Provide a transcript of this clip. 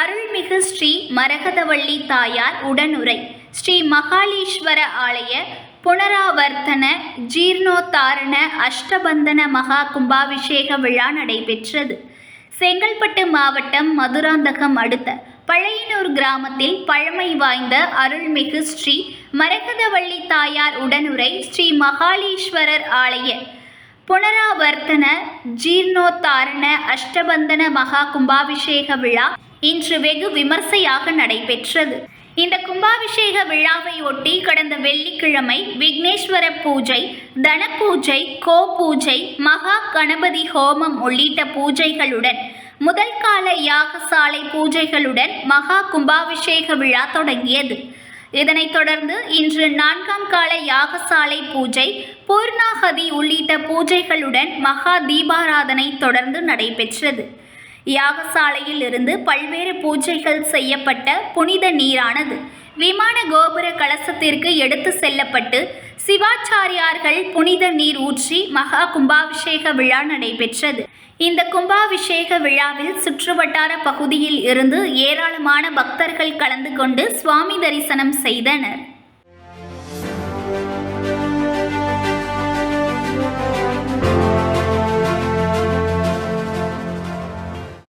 அருள்மிகு ஸ்ரீ மரகதவள்ளி தாயார் உடனுரை. ஸ்ரீ மகாலீஸ்வர ஆலய புனராவர்த்தன ஜீர்ணோத்தாரண அஷ்டபந்தன மகா கும்பாபிஷேக விழா நடைபெற்றது. செங்கல்பட்டு மாவட்டம் மதுராந்தகம் அடுத்த பழையனூர் கிராமத்தில் பழமை வாய்ந்த அருள்மிகு ஸ்ரீ மரகதவள்ளி தாயார் உடனுரை ஸ்ரீ மகாலீஸ்வரர் ஆலய புனராவர்த்தன ஜீர்ணோத்தாரண அஷ்டபந்தன மகா கும்பாபிஷேக விழா இன்று வெகு விமர்சையாக நடைபெற்றது. இந்த கும்பாபிஷேக விழாவையொட்டி கடந்த வெள்ளிக்கிழமை விக்னேஸ்வர பூஜை தன பூஜை கோ பூஜை மகா கணபதி ஹோமம் உள்ளிட்ட பூஜைகளுடன் முதல் கால யாகசாலை பூஜைகளுடன் மகா கும்பாபிஷேக விழா தொடங்கியது. இதனைத் தொடர்ந்து இன்று நான்காம் கால யாகசாலை பூஜை பூர்ணாகதி உள்ளிட்ட பூஜைகளுடன் மகா தீபாராதனை தொடர்ந்து நடைபெற்றது. யாகசாலையில் இருந்து பல்வேறு பூஜைகள் செய்யப்பட்ட புனித நீரானது விமான கோபுர கலசத்திற்கு எடுத்து செல்லப்பட்டு சிவாச்சாரியார்கள் புனித நீர் ஊற்றி மகா கும்பாபிஷேக விழா நடைபெற்றது. இந்த கும்பாபிஷேக விழாவில் சுற்றுவட்டார பகுதியில் இருந்து ஏராளமான பக்தர்கள் கலந்து கொண்டு சுவாமி தரிசனம் செய்தனர்.